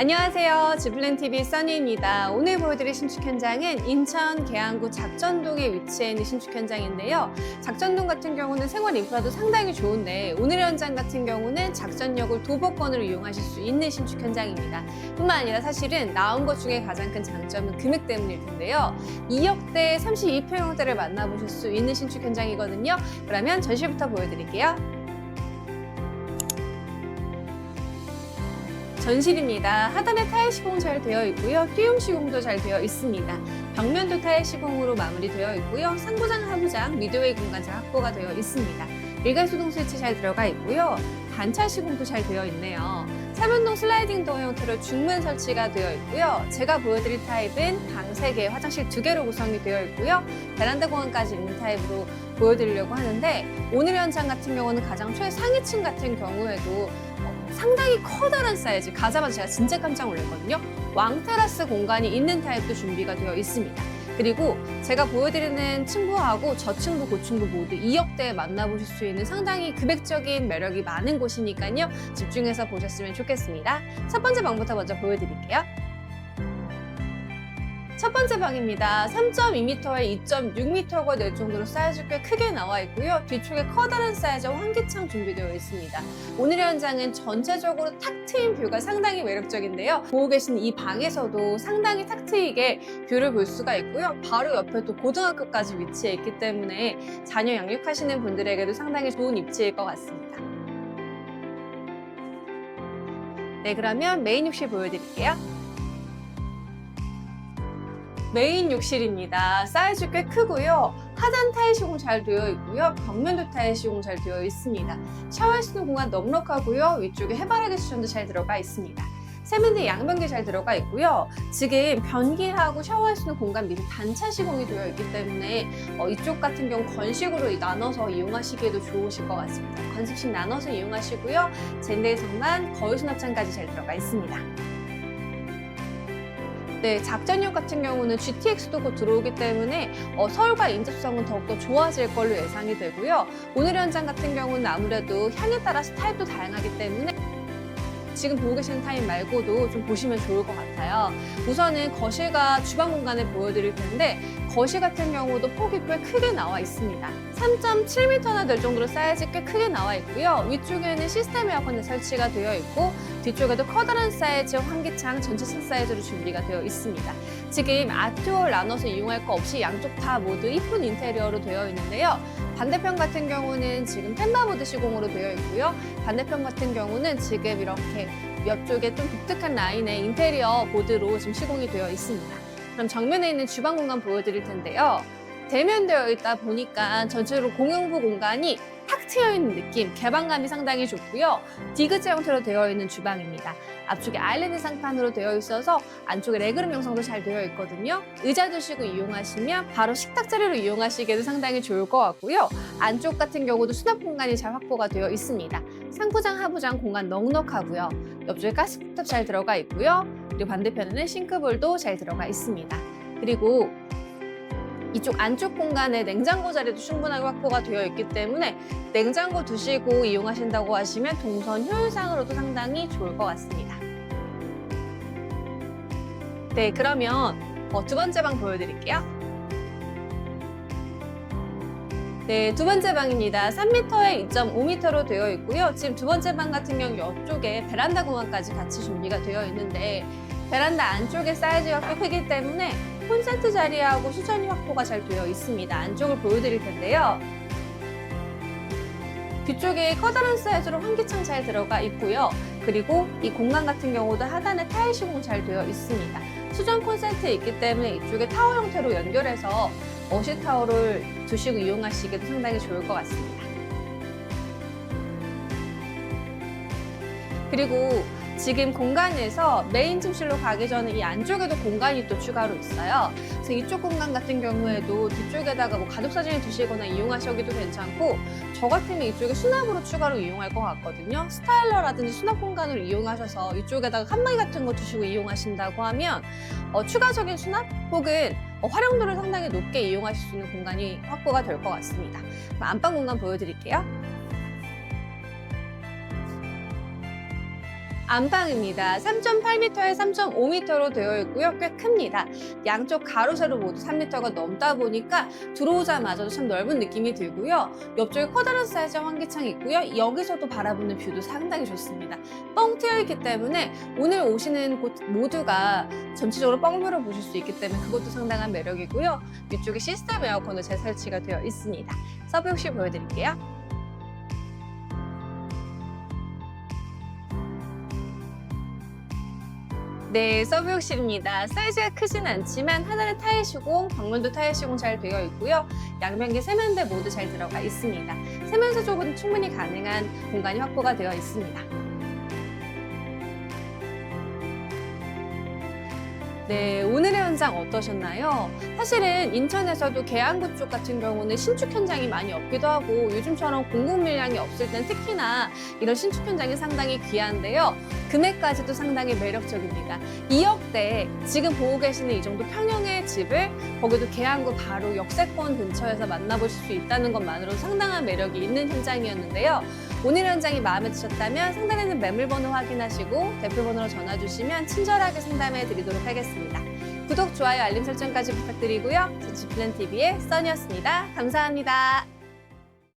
안녕하세요. 지블렌TV 써니입니다. 오늘 보여드릴 신축 현장은 인천 계양구 작전동에 위치해 있는 신축 현장인데요. 작전동 같은 경우는 생활 인프라도 상당히 좋은데 오늘 현장 같은 경우는 작전역을 도보권으로 이용하실 수 있는 신축 현장입니다. 뿐만 아니라 사실은 나온 것 중에 가장 큰 장점은 금액 때문일 텐데요. 2억대 32평형대를 만나보실 수 있는 신축 현장이거든요. 그러면 전시부터 보여드릴게요. 전실입니다. 하단에 타일 시공 잘 되어 있고요. 띄움 시공도 잘 되어 있습니다. 벽면도 타일 시공으로 마무리되어 있고요. 상부장, 하부장, 미드웨이 공간 잘 확보가 되어 있습니다. 일괄 수동 스위치 잘 들어가 있고요. 단차 시공도 잘 되어 있네요. 삼연동 슬라이딩 도어 형태로 중문 설치가 되어 있고요. 제가 보여드릴 타입은 방 3개, 화장실 2개로 구성이 되어 있고요. 베란다 공간까지 있는 타입으로 보여드리려고 하는데 오늘 현장 같은 경우는 가장 최상위층 같은 경우에도 어, 상당히 커다란 사이즈 가자마자 제가 진짜 깜짝 놀랐거든요. 왕테라스 공간이 있는 타입도 준비가 되어 있습니다. 그리고 제가 보여드리는 층부하고 저층부, 고층부 모두 2억대에 만나보실 수 있는 상당히 금액적인 매력이 많은 곳이니까요. 집중해서 보셨으면 좋겠습니다. 첫 번째 방부터 먼저 보여드릴게요. 첫 번째 방입니다. 3.2m에 2.6m가 될 정도로 사이즈 꽤 크게 나와 있고요. 뒤쪽에 커다란 사이즈와 환기창 준비되어 있습니다. 오늘 현장은 전체적으로 탁 트인 뷰가 상당히 매력적인데요. 보고 계신 이 방에서도 상당히 탁 트이게 뷰를 볼 수가 있고요. 바로 옆에 또 고등학교까지 위치해 있기 때문에 자녀 양육하시는 분들에게도 상당히 좋은 입지일 것 같습니다. 네, 그러면 메인 욕실 보여드릴게요. 메인 욕실입니다. 사이즈 꽤 크고요. 하단 타일 시공 잘 되어 있고요. 벽면도 타일 시공 잘 되어 있습니다. 샤워할 수 있는 공간 넉넉하고요. 위쪽에 해바라기 수전도 잘 들어가 있습니다. 세면대 양변기 잘 들어가 있고요. 지금 변기하고 샤워할 수 있는 공간 밑에 단차 시공이 되어 있기 때문에 어, 이쪽 같은 경우 건식으로 나눠서 이용하시기에도 좋으실 것 같습니다. 건식식 나눠서 이용하시고요. 젠데에서만 거울 수납장까지 잘 들어가 있습니다. 네, 작전역 같은 경우는 GTX도 곧 들어오기 때문에 어, 서울과 인접성은 더욱더 좋아질 걸로 예상이 되고요. 오늘 현장 같은 경우는 아무래도 향에 따라서 타입도 다양하기 때문에 지금 보고 계시는 타입 말고도 좀 보시면 좋을 것 같아요. 우선은 거실과 주방 공간을 보여드릴 텐데 거실 같은 경우도 폭이 꽤 크게 나와 있습니다. 3.7m나 될 정도로 사이즈 꽤 크게 나와 있고요. 위쪽에는 시스템 에어컨이 설치가 되어 있고 뒤쪽에도 커다란 사이즈 환기창 전체층 사이즈로 준비가 되어 있습니다. 지금 아트월 나눠서 이용할 거 없이 양쪽 다 모두 이쁜 인테리어로 되어 있는데요. 반대편 같은 경우는 지금 펜다보드 시공으로 되어 있고요. 반대편 같은 경우는 지금 이렇게 옆쪽에 좀 독특한 라인의 인테리어 보드로 지금 시공이 되어 있습니다. 그럼 정면에 있는 주방 공간 보여드릴 텐데요. 대면되어 있다 보니까 전체로 공용부 공간이 탁 트여 있는 느낌, 개방감이 상당히 좋고요. 디귿자 형태로 되어 있는 주방입니다. 앞쪽에 아일랜드 상판으로 되어 있어서 안쪽에 레그룸 형성도 잘 되어 있거든요. 의자 두시고 이용하시면 바로 식탁 자리로 이용하시기에도 상당히 좋을 것 같고요. 안쪽 같은 경우도 수납 공간이 잘 확보가 되어 있습니다. 상부장, 하부장 공간 넉넉하고요. 옆쪽에 가스쿡탑 잘 들어가 있고요. 그리고 반대편에는 싱크볼도 잘 들어가 있습니다. 그리고 이쪽 안쪽 공간에 냉장고 자리도 충분하게 확보가 되어 있기 때문에 냉장고 두시고 이용하신다고 하시면 동선 효율상으로도 상당히 좋을 것 같습니다. 네, 그러면 어, 두 번째 방 보여드릴게요. 네, 두 번째 방입니다. 3m에 2.5m로 되어 있고요. 지금 두 번째 방 같은 경우 이쪽에 베란다 공간까지 같이 준비가 되어 있는데 베란다 안쪽에 사이즈가 꽤 크기 때문에 콘센트 자리하고 수전이 확보가 잘 되어 있습니다. 안쪽을 보여드릴 텐데요. 뒤쪽에 커다란 사이즈로 환기창 잘 들어가 있고요. 그리고 이 공간 같은 경우도 하단에 타일 시공 잘 되어 있습니다. 수전 콘센트 있기 때문에 이쪽에 타워 형태로 연결해서 어시 타워를 두시고 이용하시기도 상당히 좋을 것 같습니다. 그리고 지금 공간에서 메인 침실로 가기 전에 이 안쪽에도 공간이 또 추가로 있어요. 그래서 이쪽 공간 같은 경우에도 뒤쪽에다가 뭐 가족 사진을 두시거나 이용하셔도 괜찮고 저 같으면 이쪽에 수납으로 추가로 이용할 것 같거든요. 스타일러라든지 수납 공간을 이용하셔서 이쪽에다가 칸막이 같은 거 두시고 이용하신다고 하면 어, 추가적인 수납 혹은 어, 활용도를 상당히 높게 이용하실 수 있는 공간이 확보가 될 것 같습니다. 안방 공간 보여드릴게요. 안방입니다. 3.8m에 3.5m로 되어 있고요. 꽤 큽니다. 양쪽 가로 세로 모두 3m가 넘다 보니까 들어오자마자도 참 넓은 느낌이 들고요. 옆쪽에 커다란 사이즈의 환기창이 있고요. 여기서도 바라보는 뷰도 상당히 좋습니다. 뻥 트여 있기 때문에 오늘 오시는 곳 모두가 전체적으로 뻥뷰를 보실 수 있기 때문에 그것도 상당한 매력이고요. 위쪽에 시스템 에어컨도 재설치가 되어 있습니다. 서브 혹시 보여드릴게요. 네, 서브욕실입니다. 사이즈가 크진 않지만 하나는 타일 시공, 방문도 타일 시공 잘 되어 있고요. 양면기 세면대 모두 잘 들어가 있습니다. 세면서 쪽은 충분히 가능한 공간이 확보가 되어 있습니다. 네, 현장 어떠셨나요? 사실은 인천에서도 계양구 쪽 같은 경우는 신축 현장이 많이 없기도 하고 요즘처럼 공급 물량이 없을 땐 특히나 이런 신축 현장이 상당히 귀한데요. 금액까지도 상당히 매력적입니다. 2억대 지금 보고 계시는 이 정도 평형의 집을 거기도 계양구 바로 역세권 근처에서 만나보실 수 있다는 것만으로 상당한 매력이 있는 현장이었는데요. 오늘 현장이 마음에 드셨다면 상단에 있는 매물번호 확인하시고 대표번호로 전화 주시면 친절하게 상담해 드리도록 하겠습니다. 구독, 좋아요, 알림 설정까지 부탁드리고요. 지플랜TV의 써니였습니다. 감사합니다.